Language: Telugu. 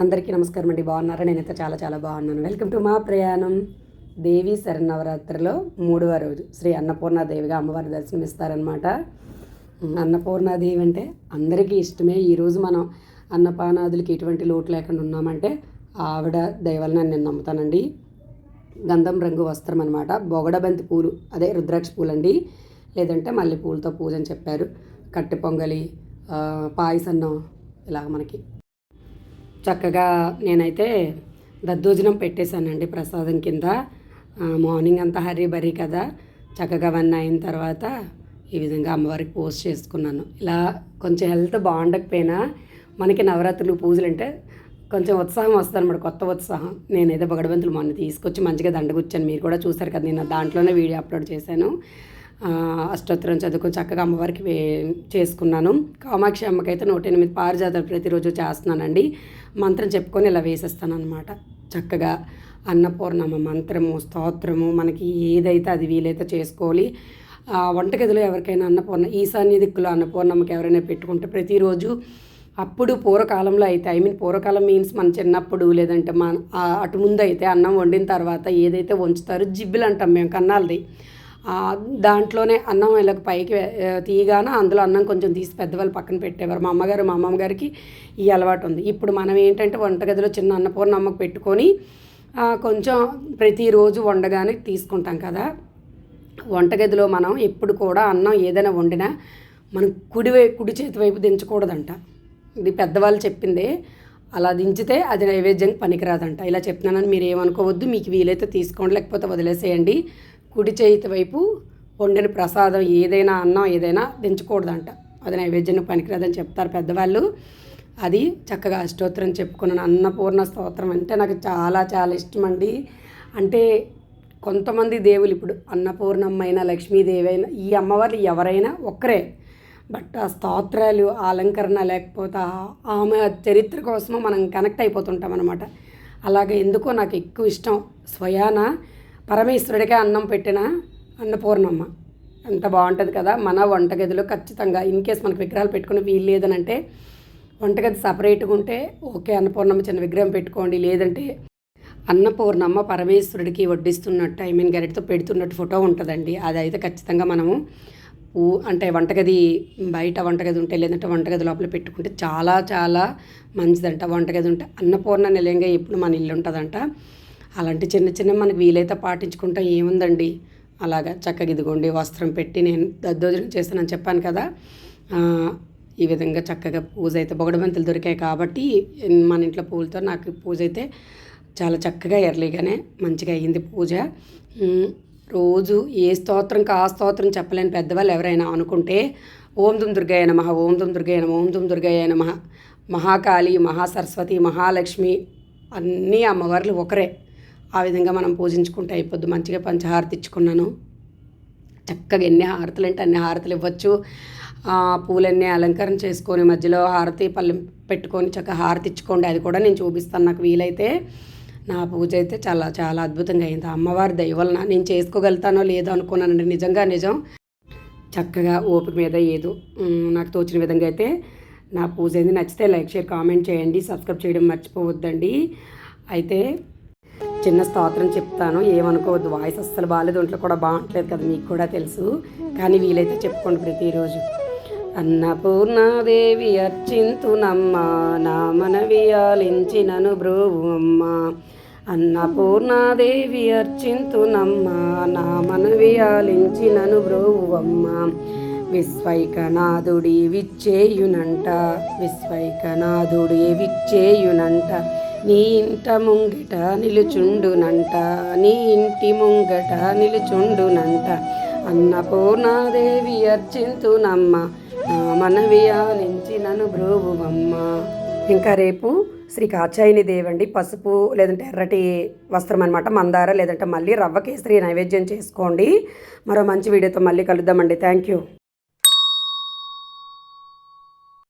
అందరికీ నమస్కారం అండి. బాగున్నారా? నేనైతే చాలా చాలా బాగున్నాను. వెల్కమ్ టు మా ప్రయాణం. దేవి శరణవరాత్రిలో మూడవ రోజు. శ్రీ అన్నపూర్ణాదేవిగా అమ్మవారి దర్శనం ఇస్తారనమాట అన్నపూర్ణాదేవి అంటే అందరికీ ఇష్టమే. ఈరోజు మనం అన్నపానాదులకి ఎటువంటి లోటు లేకుండా ఉన్నామంటే ఆవిడ దయవలన నేను నమ్ముతానండి. గంధం రంగు వస్త్రం అనమాట బొగడబంతి పూలు అదే రుద్రాక్ష పూలు అండి లేదంటే మల్లె పూలతో పూజ అని చెప్పారు. కట్టె పొంగలి పాయసన్నం ఇలాగ మనకి చక్కగా నేనైతే దద్దోజనం పెట్టేశానండి ప్రసాదం కింద. మార్నింగ్ అంతా హరీ బరీ కదా. చక్కగా అవన్నీ అయిన తర్వాత ఈ విధంగా అమ్మవారికి పోస్ట్ చేసుకున్నాను. ఇలా కొంచెం హెల్త్ బాగుండకపోయినా మనకి నవరాత్రులు పూజలు అంటే కొంచెం ఉత్సాహం వస్తుంది అనమాట కొత్త ఉత్సాహం. నేనైతే బగడబంతులు మొన్న తీసుకొచ్చి మంచిగా దండగుచ్చాను. మీరు కూడా చూసారు కదా నేను దాంట్లోనే వీడియో అప్లోడ్ చేశాను. అష్టోత్తరం చదువుకొని చక్కగా అమ్మవారికి వే- చేసుకున్నాను. కామాక్షి అమ్మకైతే నూట ఎనిమిది పారిజాతాలు ప్రతిరోజు చేస్తున్నానండి. మంత్రం చెప్పుకొని ఇలా వేసేస్తాను అనమాట చక్కగా అన్నపూర్ణమ్మ మంత్రము స్తోత్రము మనకి ఏదైతే అది వీలైతే చేసుకోవాలి. ఆ, వంటగదిలో ఎవరికైనా అన్నపూర్ణ ఈశాన్య దిక్కులో అన్నపూర్ణమ్మకి ఎవరైనా పెట్టుకుంటే ప్రతిరోజు అప్పుడు పూర్వకాలంలో అయితే ఐ మీన్ పూర్వకాలం మీన్స్ మన చిన్నప్పుడు లేదంటే మన అటు ముందు అయితే అన్నం వండిన తర్వాత ఏదైతే వంచుతారో జిబ్బులు అంటాం మేము కన్నాలది. దాంట్లోనే అన్నం ఇలా పైకి తీయగాన తీయగానే అందులో అన్నం కొంచెం తీసి పెద్దవాళ్ళు పక్కన పెట్టేవారు. మా అమ్మగారు మా అమ్మమ్మ గారికి ఈ అలవాటు ఉంది. ఇప్పుడు మనం ఏంటంటే వంటగదిలో చిన్న అన్నపూర్ణ అమ్మకు పెట్టుకొని కొంచెం ప్రతిరోజు వండగానే తీసుకుంటాం కదా. వంటగదిలో మనం ఎప్పుడు కూడా అన్నం ఏదైనా వండినా మనం కుడి కుడి చేతి వైపు దించకూడదంట. ఇది పెద్దవాళ్ళు చెప్పిందే. అలా దించితే అది నైవేద్యం పనికిరాదంట. ఇలా చెప్తున్నానని మీరు ఏమనుకోవద్దు మీకు వీలైతే తీసుకోండి లేకపోతే వదిలేసేయండి. కుడి చేతి వైపు వండిన ప్రసాదం ఏదైనా అన్నం ఏదైనా దించకూడదంట. అది నైవేద్యం పనికిరాదని చెప్తారు పెద్దవాళ్ళు. అది చక్కగా అష్టోత్తరం చెప్పుకున్నాను. అన్నపూర్ణ స్తోత్రం అంటే నాకు చాలా చాలా ఇష్టం అండి అంటే కొంతమంది దేవులు ఇప్పుడు అన్నపూర్ణమ్మైన లక్ష్మీదేవి అయినా ఈ అమ్మవారు ఎవరైనా ఒక్కరే. బట్ ఆ స్తోత్రాలు ఆ అలంకరణ లేకపోతే ఆమె చరిత్ర కోసము మనం కనెక్ట్ అయిపోతుంటాం అనమాట అలాగే ఎందుకో నాకు ఎక్కువ ఇష్టం స్వయాన పరమేశ్వరుడికే అన్నం పెట్టిన అన్నపూర్ణమ్మ. ఎంత బాగుంటుంది కదా మన వంటగదిలో ఖచ్చితంగా ఇన్ కేస్ మనకు విగ్రహాలు పెట్టుకుని వీలు లేదనంటే వంటగది సపరేట్గా ఉంటే ఓకే అన్నపూర్ణమ్మ చిన్న విగ్రహం పెట్టుకోండి. లేదంటే అన్నపూర్ణమ్మ పరమేశ్వరుడికి వడ్డిస్తున్నట్టు ఐ మీన్ గరిటతో పెడుతున్నట్టు ఫోటో ఉంటుందండి. అది అయితే ఖచ్చితంగా మనము పూ అంటే వంటగది బయట వంటగది ఉంటే లేదంటే వంటగది లోపల పెట్టుకుంటే చాలా చాలా మంచిదంట. వంటగది ఉంటే అన్నపూర్ణ నిలయంగా ఎప్పుడు మన ఇల్లు ఉంటుందంట. అలాంటి చిన్న చిన్న మనకు వీలైతే పాటించుకుంటాం ఏముందండి? అలాగా చక్కగా ఇదిగోండి వస్త్రం పెట్టి నేను దద్దోజనం చేస్తానని చెప్పాను కదా. ఈ విధంగా చక్కగా పూజ అయితే బొగడబంతులు దొరికాయి కాబట్టి మన ఇంట్లో పూలతో నాకు పూజ అయితే చాలా చక్కగా ఎర్లీగానే మంచిగా అయ్యింది పూజ. రోజు ఏ స్తోత్రం కా స్తోత్రం చెప్పలేని పెద్దవాళ్ళు ఎవరైనా అనుకుంటే ఓం దుమ్ దుర్గాయ నమ ఓం దుమ్ దుర్గాయ నమ ఓం దుమ్ దుర్గాయ నమ మహాకాళి మహాసరస్వతి మహాలక్ష్మి అన్నీ అమ్మవార్లు ఒకరే. ఆ విధంగా మనం పూజించుకుంటే అయిపోద్ది. మంచిగా పంచహారతి ఇచ్చుకున్నాను చక్కగా ఎన్ని హారతులు అంటే అన్ని హారతులు ఇవ్వచ్చు. ఆ, పూలన్నీ అలంకరణ చేసుకొని మధ్యలో హారతి పళ్ళెం పెట్టుకొని చక్కగా హారతి ఇచ్చుకోండి అది కూడా నేను చూపిస్తాను నాకు వీలైతే. నా పూజ అయితే చాలా చాలా అద్భుతంగా అయింది. అమ్మవారి దయ వలన నేను చేసుకోగలుగుతానో లేదో అనుకున్నానండి. నిజంగా నిజం. చక్కగా ఓపిక మీద ఏదో నాకు తోచిన విధంగా అయితే నా పూజ అయింది. నచ్చితే లైక్ షేర్ కామెంట్ చేయండి. సబ్స్క్రైబ్ చేయడం మర్చిపోవద్దండి. అయితే చిన్న స్తోత్రం చెప్తాను. ఏమనుకోవద్దు వాయిస్ అస్సలు బాగాలేదు ఒంట్లో కూడా బాగుంటలేదు కదా మీకు కూడా తెలుసు. కానీ వీలైతే చెప్పుకోండి ప్రతిరోజు అన్నపూర్ణాదేవి అర్చింతునమ్మ నా మనవి ఆలించినను బ్రోవమ్మ అన్నపూర్ణాదేవి అర్చింతునమ్మ నా మనవి ఆలించినను బ్రోవమ్మ విశ్వైకనాథుడి విచ్చేయునంట విశ్వైకనాథుడి విచ్చేయునంట. నీ ఇంట ముంగిట నిలుచుండునంట నీ ఇంటి ముంగట నిలుచుండునంట. అన్నపూర్ణాదేవి అర్చింతునమ్మ నా మనవి ఆలించి నన్ను బ్రోవువమ్మ. ఇంకా రేపు శ్రీ కాచాయిని దేవండి పసుపు లేదంటే ఎర్రటి వస్త్రం అనమాట మందార లేదంటే మళ్ళీ రవ్వ కేసరి నైవేద్యం చేసుకోండి. మరో మంచి వీడియోతో మళ్ళీ కలుద్దామండి. Thank you